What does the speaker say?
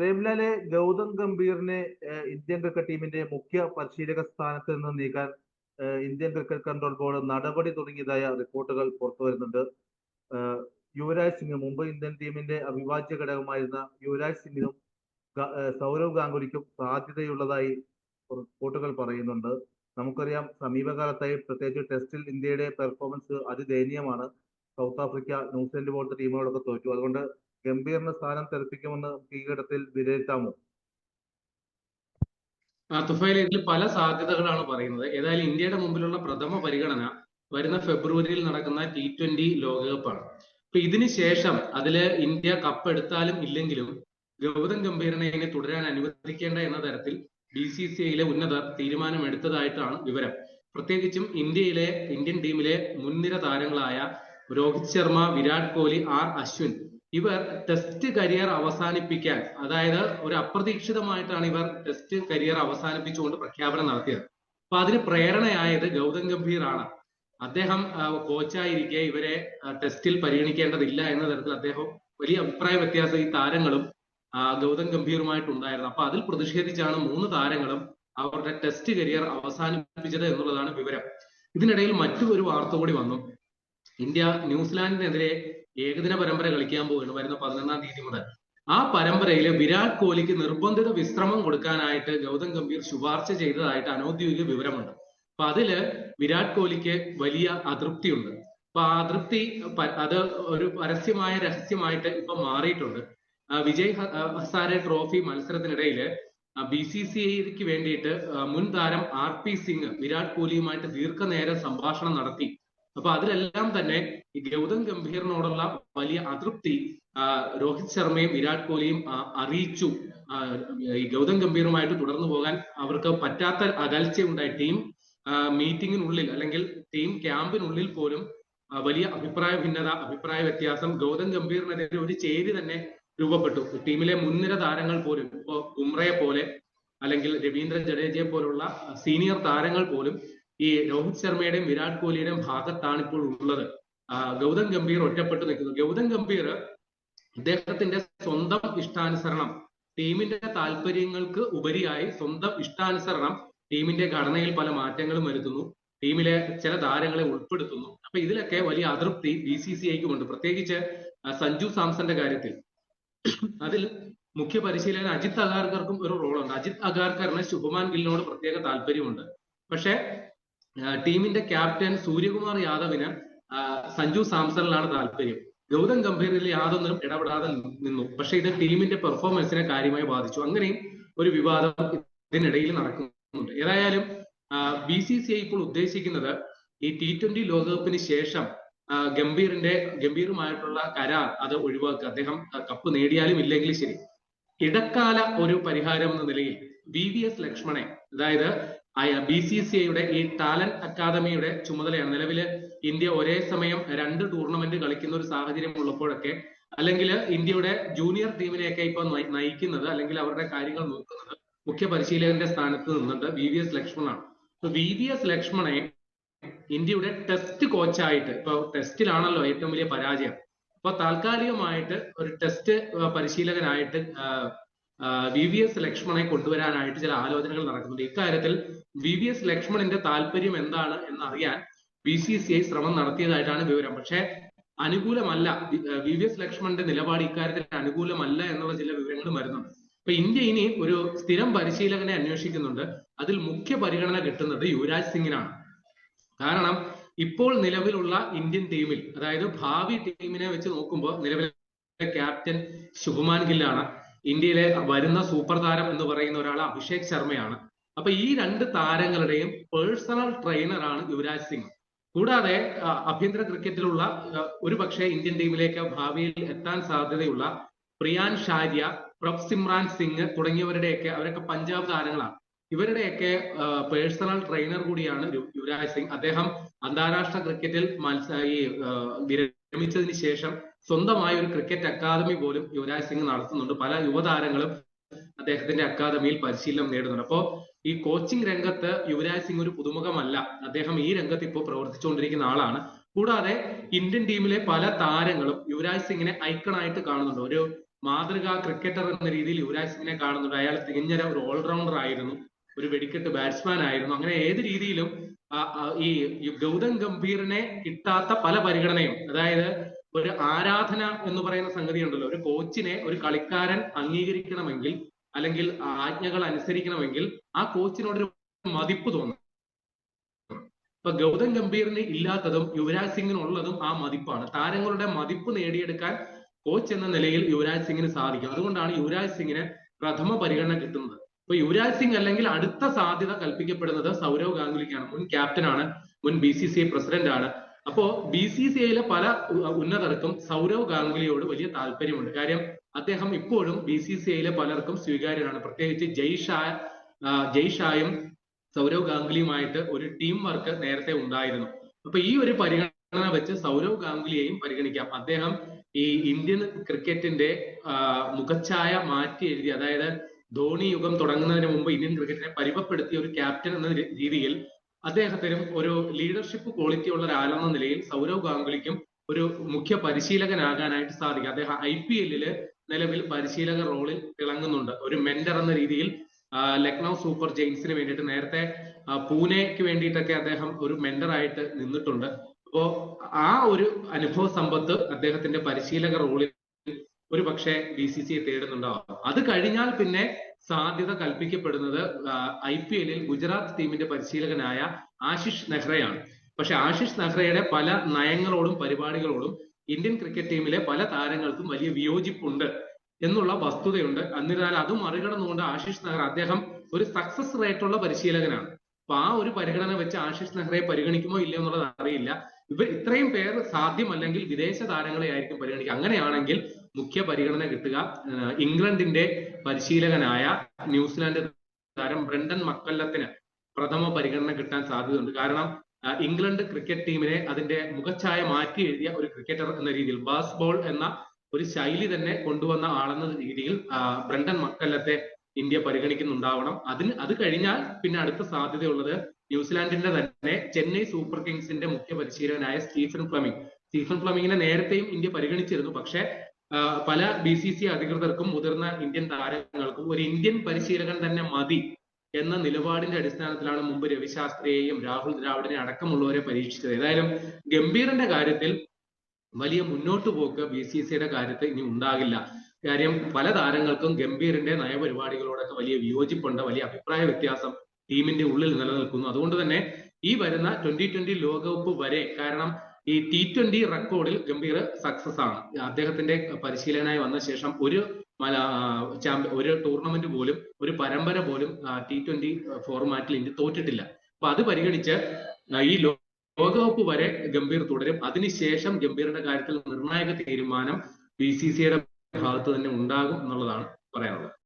പ്രേംലാലെ ഗൗതം ഗംഭീറിനെ Indian cricket ടീമിന്റെ മുഖ്യ പരിശീലക സ്ഥാനത്ത് നിന്ന് നീക്കാൻ ഇന്ത്യൻ ക്രിക്കറ്റ് കൺട്രോൾ ബോർഡ് നടപടി തുടങ്ങിയതായ റിപ്പോർട്ടുകൾ പുറത്തു വരുന്നുണ്ട്. യുവരാജ് സിംഗ് മുംബൈ ഇന്ത്യൻ ടീമിന്റെ അവിഭാജ്യ ഘടകമായിരുന്ന യുവരാജ് സിംഗിനും സൗരവ് ഗാംഗുലിക്കും സാധ്യതയുള്ളതായി റിപ്പോർട്ടുകൾ പറയുന്നുണ്ട്. നമുക്കറിയാം സമീപകാലത്തായി പ്രത്യേകിച്ച് ടെസ്റ്റിൽ ഇന്ത്യയുടെ പെർഫോമൻസ് അതിദയനീയമാണ്. സൗത്ത് ആഫ്രിക്ക ന്യൂസിലൻഡ് പോലത്തെ ടീമുകളൊക്കെ തോറ്റു. അതുകൊണ്ട് ഗംഭീറിന് സ്ഥാനം തെറിപ്പിക്കുമെന്ന് ഈ ഘട്ടത്തിൽ വിലയിരുത്താമോ? തുഫൈൽ ഇതിൽ പല സാധ്യതകളാണ് പറയുന്നത്. ഏതായാലും ഇന്ത്യയുടെ മുമ്പിലുള്ള പ്രഥമ പരിഗണന വരുന്ന ഫെബ്രുവരിയിൽ നടക്കുന്ന ടി ട്വന്റി ലോകകപ്പാണ്. അപ്പൊ ഇതിന് ശേഷം അതിൽ ഇന്ത്യ കപ്പ് എടുത്താലും ഇല്ലെങ്കിലും ഗൗതം ഗംഭീറിനെ ഇനി തുടരാൻ അനുവദിക്കേണ്ട എന്ന തരത്തിൽ ബി സി സി ഐയിലെ ഉന്നതർ തീരുമാനമെടുത്തതായിട്ടാണ് വിവരം. പ്രത്യേകിച്ചും ഇന്ത്യയിലെ ഇന്ത്യൻ ടീമിലെ മുൻനിര താരങ്ങളായ രോഹിത് ശർമ്മ വിരാട് കോഹ്ലി ആർ അശ്വിൻ ഇവർ ടെസ്റ്റ് കരിയർ അവസാനിപ്പിക്കാൻ അതായത് ഒരു അപ്രതീക്ഷിതമായിട്ടാണ് ഇവർ ടെസ്റ്റ് കരിയർ അവസാനിപ്പിച്ചുകൊണ്ട് പ്രഖ്യാപനം നടത്തിയത്. അപ്പൊ അതിന് പ്രേരണയായത് ഗൗതം ഗംഭീർ ആണ് അദ്ദേഹം കോച്ചായിരിക്കെ ഇവരെ ടെസ്റ്റിൽ പരിഗണിക്കേണ്ടതില്ല എന്ന തരത്തിൽ അദ്ദേഹം വലിയ അഭിപ്രായ വ്യത്യാസം ഈ താരങ്ങളും ഗൗതം ഗംഭീറുമായിട്ടുണ്ടായിരുന്നു അപ്പൊ അതിൽ പ്രതിഷേധിച്ചാണ് മൂന്ന് താരങ്ങളും അവരുടെ ടെസ്റ്റ് കരിയർ അവസാനിപ്പിച്ചത് എന്നുള്ളതാണ് വിവരം. ഇതിനിടയിൽ മറ്റൊരു വാർത്ത കൂടി വന്നു. ഇന്ത്യ ന്യൂസിലാൻഡിനെതിരെ ഏകദിന പരമ്പര കളിക്കാൻ പോവുകയാണ്. വരുന്ന പതിനൊന്നാം തീയതി മുതൽ. ആ പരമ്പരയിൽ വിരാട് കോഹ്ലിക്ക് നിർബന്ധിത വിശ്രമം കൊടുക്കാനായിട്ട് ഗൗതം ഗംഭീർ ശുപാർശ ചെയ്തതായിട്ട് അനൌദ്യോഗിക വിവരമുണ്ട്. അപ്പൊ അതിൽ വിരാട് കോഹ്ലിക്ക് വലിയ അതൃപ്തിയുണ്ട്. അപ്പൊ ആ അതൃപ്തി അത് ഒരു പരസ്യമായ രഹസ്യമായിട്ട് ഇപ്പൊ മാറിയിട്ടുണ്ട്. വിജയ് ഹസാരെ ട്രോഫി മത്സരത്തിനിടയിൽ ബി സി സി ഐക്ക് വേണ്ടിയിട്ട് മുൻ താരം ആർ പി സിംഗ് വിരാട് കോഹ്ലിയുമായിട്ട് ദീർഘനേരം സംഭാഷണം നടത്തി. അപ്പൊ അതിലെല്ലാം തന്നെ ഈ ഗൗതം ഗംഭീറിനോടുള്ള വലിയ അതൃപ്തി രോഹിത് ശർമ്മയും വിരാട് കോഹ്ലിയും അറിയിച്ചു. ഈ ഗൗതം ഗംഭീറുമായിട്ട് തുടർന്നു പോകാൻ അവർക്ക് പറ്റാത്ത അകൽച്ചയുണ്ടായി. ടീം മീറ്റിംഗിനുള്ളിൽ അല്ലെങ്കിൽ ടീം ക്യാമ്പിനുള്ളിൽ പോലും വലിയ അഭിപ്രായ ഭിന്നത അഭിപ്രായ വ്യത്യാസം ഗൗതം ഗംഭീറിനെതിരെ ഒരു ചേരി തന്നെ രൂപപ്പെട്ടു. ടീമിലെ മുൻനിര താരങ്ങൾ പോലും ഇപ്പോ ഉമ്രയെ പോലെ അല്ലെങ്കിൽ രവീന്ദ്ര ജഡേജയെ പോലുള്ള സീനിയർ താരങ്ങൾ പോലും ഈ രോഹിത് ശർമ്മയുടെയും വിരാട് കോഹ്ലിയുടെയും ഭാഗത്താണ് ഇപ്പോൾ ഉള്ളത്. ഗൗതം ഗംഭീർ ഒറ്റപ്പെട്ടു നിൽക്കുന്നു. ഗൗതം ഗംഭീർ അദ്ദേഹത്തിന്റെ സ്വന്തം ഇഷ്ടാനുസരണം ടീമിന്റെ താല്പര്യങ്ങൾക്ക് ഉപരിയായി സ്വന്തം ഇഷ്ടാനുസരണം ടീമിന്റെ ഘടനയിൽ പല മാറ്റങ്ങളും വരുത്തുന്നു. ടീമിലെ ചില താരങ്ങളെ ഉൾപ്പെടുത്തുന്നു. അപ്പൊ ഇതിലൊക്കെ വലിയ അതൃപ്തി ബി സി സി ഐക്കും ഉണ്ട്. പ്രത്യേകിച്ച് സഞ്ജു സാംസന്റെ കാര്യത്തിൽ. അതിൽ മുഖ്യ പരിശീലകൻ അജിത് അഗാർക്കർക്കും ഒരു റോളുണ്ട് അജിത് അഗാർക്കറിന് ശുഭമാൻ ഗില്ലിനോട് പ്രത്യേക താല്പര്യമുണ്ട്. പക്ഷെ ടീമിന്റെ ക്യാപ്റ്റൻ സൂര്യകുമാർ യാദവിന് സഞ്ജു സാംസണിലാണ് താല്പര്യം. ഗൗതം ഗംഭീറിൽ യാതൊന്നും ഇടപെടാതെ നിന്നു. പക്ഷെ ഇത് ടീമിന്റെ പെർഫോമൻസിനെ കാര്യമായി ബാധിച്ചു. അങ്ങനെയും ഒരു വിവാദം ഇതിനിടയിൽ നടക്കുന്നുണ്ട്. ഏതായാലും ബി സി സി ഐ ഇപ്പോൾ ഉദ്ദേശിക്കുന്നത് ഈ ടി ട്വന്റി ലോകകപ്പിന് ശേഷം ഗംഭീറിന്റെ ഗംഭീറുമായിട്ടുള്ള കരാർ അത് ഒഴിവാക്കുക. അദ്ദേഹം കപ്പ് നേടിയാലും ഇല്ലെങ്കിലും ശരി. ഇടക്കാല ഒരു പരിഹാരം എന്ന നിലയിൽ വി വി എസ് ലക്ഷ്മണെ അതായത് ബി സി സി ഐയുടെ ഈ ടാലന്റ് അക്കാദമിയുടെ ചുമതലയാണ്. നിലവിൽ ഇന്ത്യ ഒരേ സമയം രണ്ട് ടൂർണമെന്റ് കളിക്കുന്ന ഒരു സാഹചര്യം ഉള്ളപ്പോഴൊക്കെ അല്ലെങ്കിൽ ഇന്ത്യയുടെ ജൂനിയർ ടീമിനെയൊക്കെ ഇപ്പൊ നയി- നയിക്കുന്നത് അല്ലെങ്കിൽ അവരുടെ കാര്യങ്ങൾ നോക്കുന്നത് മുഖ്യ പരിശീലകന്റെ സ്ഥാനത്ത് നിന്നുണ്ട് വി വി എസ് ലക്ഷ്മണാണ്. വി വി എസ് ലക്ഷ്മണെ ഇന്ത്യയുടെ ടെസ്റ്റ് കോച്ചായിട്ട് ഇപ്പൊ ടെസ്റ്റിലാണല്ലോ ഏറ്റവും വലിയ പരാജയം. അപ്പൊ താൽക്കാലികമായിട്ട് ഒരു ടെസ്റ്റ് പരിശീലകനായിട്ട് വി വി എസ് ലക്ഷ്മണെ കൊണ്ടുവരാനായിട്ട് ചില ആലോചനകൾ നടക്കുന്നുണ്ട്. ഇക്കാര്യത്തിൽ വി വി എസ് ലക്ഷ്മണിന്റെ താല്പര്യം എന്താണ് എന്നറിയാൻ ബി സി സി ഐ ശ്രമം നടത്തിയതായിട്ടാണ് വിവരം. പക്ഷേ അനുകൂലമല്ല വി വി എസ് ലക്ഷ്മണന്റെ നിലപാട് ഇക്കാര്യത്തിൽ അനുകൂലമല്ല എന്നുള്ള ചില വിവരങ്ങൾ വരുന്നുണ്ട്. അപ്പൊ ഇന്ത്യ ഇനി ഒരു സ്ഥിരം പരിശീലകനെ അന്വേഷിക്കുന്നുണ്ട്. അതിൽ മുഖ്യ പരിഗണന കിട്ടുന്നത് യുവരാജ് സിംഗിനാണ്. കാരണം ഇപ്പോൾ നിലവിലുള്ള ഇന്ത്യൻ ടീമിൽ അതായത് ഭാവി ടീമിനെ വെച്ച് നോക്കുമ്പോൾ നിലവിലെ ക്യാപ്റ്റൻ ശുഭമാൻ ഗില്ലാണ്. ഇന്ത്യയിലെ വരുന്ന സൂപ്പർ താരം എന്ന് പറയുന്ന ഒരാൾ അഭിഷേക് ശർമ്മയാണ്. അപ്പൊ ഈ രണ്ട് താരങ്ങളുടെയും പേഴ്സണൽ ട്രെയിനറാണ് യുവരാജ് സിംഗ്. കൂടാതെ ആഭ്യന്തര ക്രിക്കറ്റിലുള്ള ഒരു പക്ഷേ ഇന്ത്യൻ ടീമിലേക്ക് ഭാവിയിൽ എത്താൻ സാധ്യതയുള്ള പ്രിയാൻ ഷാരിയ പ്രഭ് സിമ്രാൻ സിംഗ് തുടങ്ങിയവരുടെയൊക്കെ അവരൊക്കെ പഞ്ചാബ് താരങ്ങളാണ്. ഇവരുടെയൊക്കെ പേഴ്സണൽ ട്രെയിനർ കൂടിയാണ് യുവരാജ് സിംഗ്. അദ്ദേഹം അന്താരാഷ്ട്ര ക്രിക്കറ്റിൽ മത്സ ഈ വിരമിച്ചതിന് ശേഷം സ്വന്തമായ ഒരു ക്രിക്കറ്റ് അക്കാദമി പോലും യുവരാജ് സിംഗ് നടത്തുന്നുണ്ട്. പല യുവതാരങ്ങളും അദ്ദേഹത്തിന്റെ അക്കാദമിയിൽ പരിശീലനം നേടുന്നുണ്ട്. അപ്പോ ഈ കോച്ചിങ് രംഗത്ത് യുവരാജ് സിംഗ് ഒരു പുതുമുഖമല്ല. അദ്ദേഹം ഈ രംഗത്ത് ഇപ്പോൾ പ്രവർത്തിച്ചുകൊണ്ടിരിക്കുന്ന ആളാണ്. കൂടാതെ ഇന്ത്യൻ ടീമിലെ പല താരങ്ങളും യുവരാജ് സിംഗിനെ ഐക്കണായിട്ട് കാണുന്നുണ്ട്. ഒരു മാതൃകാ ക്രിക്കറ്റർ എന്ന രീതിയിൽ യുവരാജ് സിംഗിനെ കാണുന്നുണ്ട്. അയാൾ തികഞ്ഞ ഒരു ഓൾറൗണ്ടർ ആയിരുന്നു. ഒരു വെടിക്കെട്ട് ബാറ്റ്സ്മാൻ ആയിരുന്നു. അങ്ങനെ ഏത് രീതിയിലും ഈ ഗൗതം ഗംഭീറിനെ കിട്ടാത്ത പല പരിഗണനയും അതായത് ഒരു ആരാധന എന്ന് പറയുന്ന സംഗതി ഉണ്ടല്ലോ ഒരു കോച്ചിനെ ഒരു കളിക്കാരൻ അംഗീകരിക്കണമെങ്കിൽ അല്ലെങ്കിൽ ആജ്ഞകൾ അനുസരിക്കണമെങ്കിൽ ആ കോച്ചിനോടൊരു മതിപ്പ് തോന്നും. ഇപ്പൊ ഗൗതം ഗംഭീറിന് ഇല്ലാത്തതും യുവരാജ് സിംഗിനുള്ളതും ആ മതിപ്പാണ്. താരങ്ങളുടെ മതിപ്പ് നേടിയെടുക്കാൻ കോച്ച് എന്ന നിലയിൽ യുവരാജ് സിംഗിന് സാധിക്കും. അതുകൊണ്ടാണ് യുവരാജ് സിംഗിന് പ്രഥമ പരിഗണന കിട്ടുന്നത്. ഇപ്പൊ യുവരാജ് സിംഗ് അല്ലെങ്കിൽ അടുത്ത സാധ്യത കൽപ്പിക്കപ്പെടുന്നത് സൗരവ് ഗാംഗുലിക്കാണ്. മുൻ ക്യാപ്റ്റനാണ് മുൻ ബി സി സി പ്രസിഡന്റ് ആണ് അപ്പോ ബി സി സി ഐയിലെ പല ഉന്നതർക്കും സൗരവ് ഗാംഗുലിയോട് വലിയ താല്പര്യമുണ്ട്. കാര്യം അദ്ദേഹം ഇപ്പോഴും ബി സി സി ഐയിലെ പലർക്കും സ്വീകാര്യനാണ്. പ്രത്യേകിച്ച് ജയ്ഷാ ജയ്ഷായും സൗരവ് ഗാംഗുലിയുമായിട്ട് ഒരു ടീം വർക്ക് നേരത്തെ ഉണ്ടായിരുന്നു. അപ്പൊ ഈ ഒരു പരിഗണന വെച്ച് സൗരവ് ഗാംഗുലിയെയും പരിഗണിക്കാം. അദ്ദേഹം ഈ ഇന്ത്യൻ ക്രിക്കറ്റിന്റെ മുഖച്ഛായ മാറ്റി എഴുതി അതായത് ധോണി യുഗം തുടങ്ങുന്നതിന് മുമ്പ് ഇന്ത്യൻ ക്രിക്കറ്റിനെ പരിമപ്പെടുത്തിയ ഒരു ക്യാപ്റ്റൻ എന്ന രീതിയിൽ അദ്ദേഹത്തിനും ഒരു ലീഡർഷിപ്പ് ക്വാളിറ്റി ഉള്ള ഒരാളെന്ന നിലയിൽ സൗരവ് ഗാംഗുലിക്കും ഒരു മുഖ്യ പരിശീലകനാകാനായിട്ട് സാധിക്കും. അദ്ദേഹം ഐ പി എല്ലിൽ നിലവിൽ പരിശീലക റോളിൽ തിളങ്ങുന്നുണ്ട്. ഒരു മെന്റർ എന്ന രീതിയിൽ ലക്നൗ സൂപ്പർ ജെയിൻസിന് വേണ്ടിയിട്ട് നേരത്തെ പൂനെക്ക് വേണ്ടിയിട്ടൊക്കെ അദ്ദേഹം ഒരു മെന്റർ ആയിട്ട് നിന്നിട്ടുണ്ട്. അപ്പോ ആ ഒരു അനുഭവ സമ്പത്ത് അദ്ദേഹത്തിന്റെ പരിശീലക റോളിൽ ഒരു പക്ഷേ ബി സി തേടുന്നുണ്ടാവാം. അത് കഴിഞ്ഞാൽ പിന്നെ സാധ്യത കൽപ്പിക്കപ്പെടുന്നത് ഐ പി എല്ലിൽ ഗുജറാത്ത് ടീമിന്റെ പരിശീലകനായ ആശിഷ് നെഹ്റയാണ് പക്ഷെ ആശിഷ് നെഹ്റയുടെ പല നയങ്ങളോടും പരിപാടികളോടും ഇന്ത്യൻ ക്രിക്കറ്റ് ടീമിലെ പല താരങ്ങൾക്കും വലിയ വിയോജിപ്പുണ്ട് എന്നുള്ള വസ്തുതയുണ്ട്. എന്നിരുന്നാൽ അത് മറികടന്നുകൊണ്ട് ആശിഷ് നെഹ്റ അദ്ദേഹം ഒരു സക്സസ് റേറ്റ് ഉള്ള പരിശീലകനാണ്. അപ്പൊ ആ ഒരു പരിഗണന വെച്ച് ആശിഷ് നെഹ്റയെ പരിഗണിക്കുമോ ഇല്ലയോ എന്നുള്ളത് അറിയില്ല. ഇവർ ഇത്രയും പേർ സാധ്യമല്ലെങ്കിൽ വിദേശ താരങ്ങളെ ആയിരിക്കും പരിഗണിക്കുക. അങ്ങനെയാണെങ്കിൽ മുഖ്യ പരിഗണന കിട്ടുക ഇംഗ്ലണ്ടിന്റെ പരിശീലകനായ ന്യൂസിലാൻഡ് താരം ബ്രണ്ടൻ മക്കല്ലത്തിന് പ്രഥമ പരിഗണന കിട്ടാൻ സാധ്യതയുണ്ട്. കാരണം ഇംഗ്ലണ്ട് ക്രിക്കറ്റ് ടീമിനെ അതിന്റെ മുഖച്ഛായ മാറ്റി എഴുതിയ ഒരു ക്രിക്കറ്റർ എന്ന രീതിയിൽ ബാസ് ബോൾ എന്ന ഒരു ശൈലി തന്നെ കൊണ്ടുവന്ന ആളെന്ന രീതിയിൽ ബ്രണ്ടൻ മക്കല്ലത്തെ ഇന്ത്യ പരിഗണിക്കുന്നുണ്ടാവണം. അതിന് അത് കഴിഞ്ഞാൽ പിന്നെ അടുത്ത സാധ്യതയുള്ളത് ന്യൂസിലാൻഡിന്റെ തന്നെ ചെന്നൈ സൂപ്പർ കിങ്സിന്റെ മുഖ്യ പരിശീലകനായ സ്റ്റീഫൻ ഫ്ലമിംഗ്. സ്റ്റീഫൻ ഫ്ലമിങ്ങിനെ നേരത്തെയും ഇന്ത്യ പരിഗണിച്ചിരുന്നു. പക്ഷേ പല ബി സി സി അധികൃതർക്കും മുതിർന്ന ഇന്ത്യൻ താരങ്ങൾക്കും ഒരു ഇന്ത്യൻ പരിശീലകൻ തന്നെ മതി എന്ന നിലപാടിന്റെ അടിസ്ഥാനത്തിലാണ് മുമ്പ് രവിശാസ്ത്രിയെയും രാഹുൽ ദ്രാവിഡിനെ അടക്കമുള്ളവരെ പരീക്ഷിച്ചത്. ഏതായാലും ഗംഭീറിന്റെ കാര്യത്തിൽ വലിയ മുന്നോട്ട് പോക്ക് ബി സി സിയുടെ കാര്യത്തിൽ ഇനി ഉണ്ടാകില്ല. കാര്യം പല താരങ്ങൾക്കും ഗംഭീറിന്റെ നയപരിപാടികളോടൊക്കെ വലിയ വിയോജിപ്പുണ്ട് വലിയ അഭിപ്രായ വ്യത്യാസം ടീമിന്റെ ഉള്ളിൽ നിലനിൽക്കുന്നു. അതുകൊണ്ട് തന്നെ ഈ വരുന്ന ട്വന്റി ട്വന്റി ലോകകപ്പ് വരെ കാരണം ഈ ടി ട്വന്റി റെക്കോർഡിൽ ഗംഭീർ സക്സസ് ആണ്. അദ്ദേഹത്തിന്റെ പരിശീലകനായി വന്ന ശേഷം ഒരു ഒരു ടൂർണമെന്റ് പോലും ഒരു പരമ്പര പോലും ടി ട്വന്റി ഫോർമാറ്റിൽ ഇന്ത്യ തോറ്റിട്ടില്ല. അപ്പൊ അത് പരിഗണിച്ച് ഈ ലോകകപ്പ് വരെ ഗംഭീർ തുടരും. അതിനുശേഷം ഗംഭീറിന്റെ കാര്യത്തിൽ നിർണായക തീരുമാനം ബി സി സിയുടെ ഭാഗത്ത് തന്നെ ഉണ്ടാകും എന്നുള്ളതാണ് പറയാനുള്ളത്.